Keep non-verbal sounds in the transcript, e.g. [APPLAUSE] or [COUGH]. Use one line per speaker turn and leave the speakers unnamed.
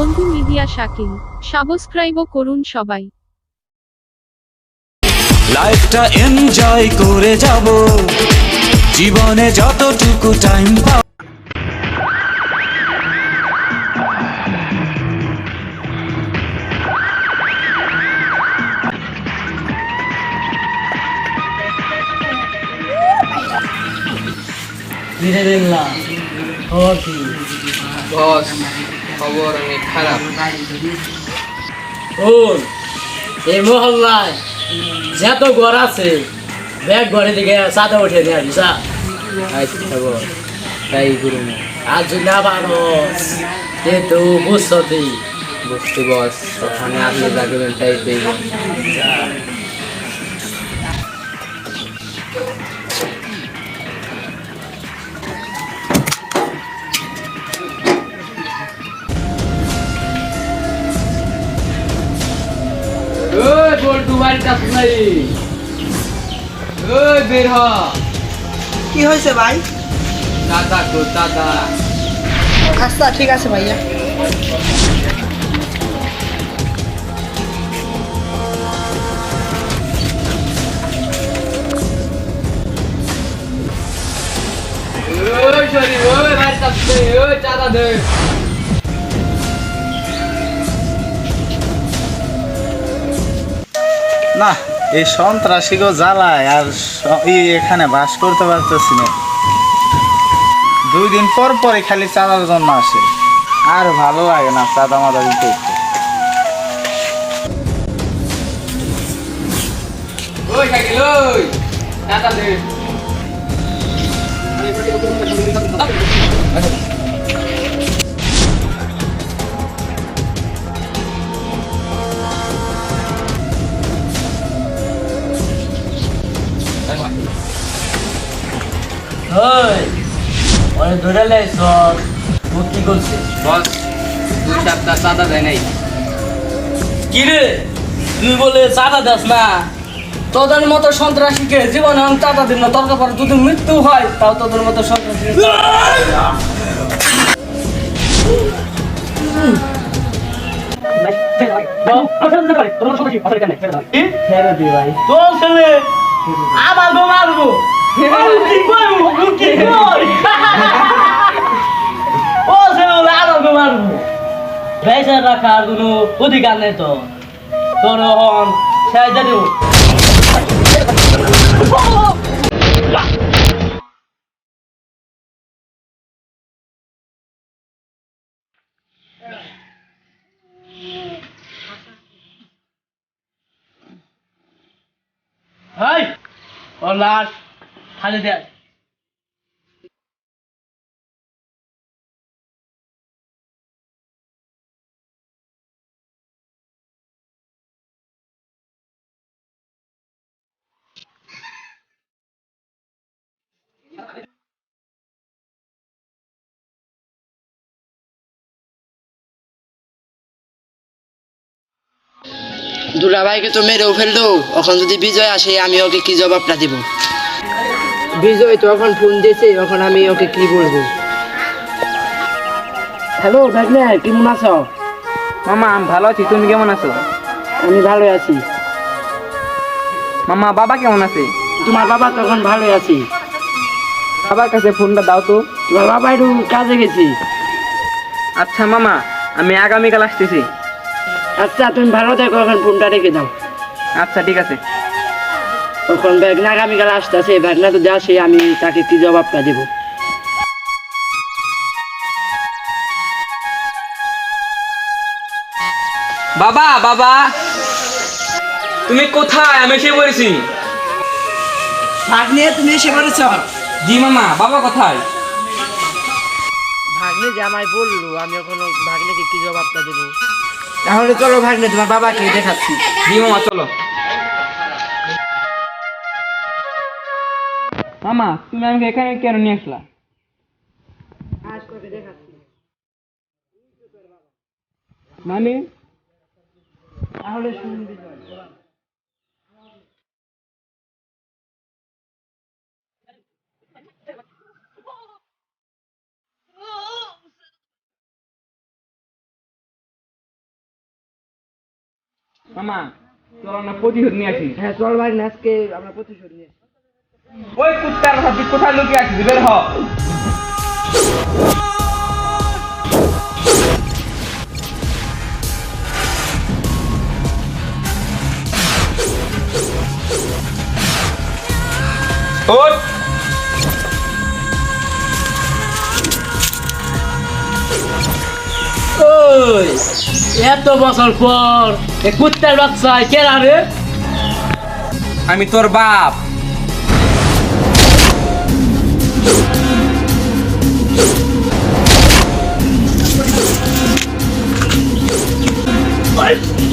বন্ধু মিডিয়া শাকিল সাবস্ক্রাইবও করুন সবাই।
লাইফটা এনজয় করে যাব। জীবনে যতটুকু টাইম পাও
ধীরে দেখলাম
বস। খবর অনেক খারাপ।
ওর এই মহল্লায় যত ঘর আছে ব্যাগ ঘরে দিকে সাদা উঠে নিয়ে আসবি সা
আচ্ছা বস তাই করুন।
আর যদি না পারো কিন্তু বুঝছ তুই
বুঝতে বস ওখানে আপনি লাগবেন তাই দেখবেন বল্টু বাড়ির কাছে নাই ওই বের হ
কি হয়েছে ভাই
দাদা গো দাদা
আচ্ছা ঠিক আছে ভাইয়া
ওই সরি ওই বাড়ির কাছে ওই চাঁদা দে
না, এই সন্ত্রাসীকে জ্বালায় আর এখানে বাস করতে পারতেছি না। দুই দিন পর পরে খালি চাঁদার জন্য আসে। আর ভালো লাগে না চাঁদা মাদা দিতে
ওই চাঁদা
ওরে ধরে লাই সব। তুই কি করছিস?
বস দুই সপ্তাহ চাঁদা দেয় নাই।
কি রে? তুই বলে চাঁদা দাস না? তোদের মতো সন্ত্রাসীকে জীবনে আমি চাঁদা দিন না দরকার পড়ে যদি মৃত্যু হয় তাও তোদের মতো সন্ত্রাসী তো মারবো। [LAUGHS] কি করব? কর ও আবার তো মারবো বেঁচে রাখার কোনো অধিকার নেই তো তোর হন ওর লাশ খালি দেয়
দুলাভাইকে তো মেরেও ফেলল। এখন যদি বিজয় আসে আমি ওকে কি জবাবটা দিব?
বিজয় তো এখন ফোন দিয়েছে এখন আমি ওকে কি বলব?
হ্যালো ভাগ্নে কেমন আছো?
মামা আমি ভালো আছি তুমি কেমন আছো?
আমি ভালো আছি।
মামা বাবা কেমন আছে?
তোমার বাবা তখন ভালো আছি।
বাবার কাছে ফোনটা দাও তো।
তোমার বাবা একটু কাজে গেছি।
আচ্ছা মামা আমি আগামীকাল আসতেছি।
আচ্ছা তুমি ভালো থাকো এখন ফোনটা রেখে দাও।
আচ্ছা ঠিক আছে।
ওখন ব্যাগনা আগামীকাল আসতেছে ব্যাগনা তো আসে আমি তাকে কি জবাবটা দেবো।
বাবা বাবা! তুমি কোথায়? আমি এসে পড়েছি।
ভাগ্নে তুমি এসে পড়েছ?
জি মামা বাবা কোথায়?
ভাগ্নে যে আমায় বলল আমি এখন ভাগ্নেকে কি জবাবটা দেবো।
তাহলে চলো ভাগ্নে তোমার বাবাকে দেখাচ্ছি।
জি মামা চলো। মামা তুমি আমাকে এখানে কেন নিয়ে আসলা? মানে?
তাহলে শুনবি
মামা চল না প্রতিশোধ নিয়ে আসি।
হ্যাঁ চল ভাই না আজকে আমরা প্রতিশোধ নিয়ে
ওই কুত্তার হাতে কোথায় লুকিয়ে আছিস? বের হ।
এত বছর পর এ কুত্তার বাচ্চা কে রে
আমি তোর বাপ What?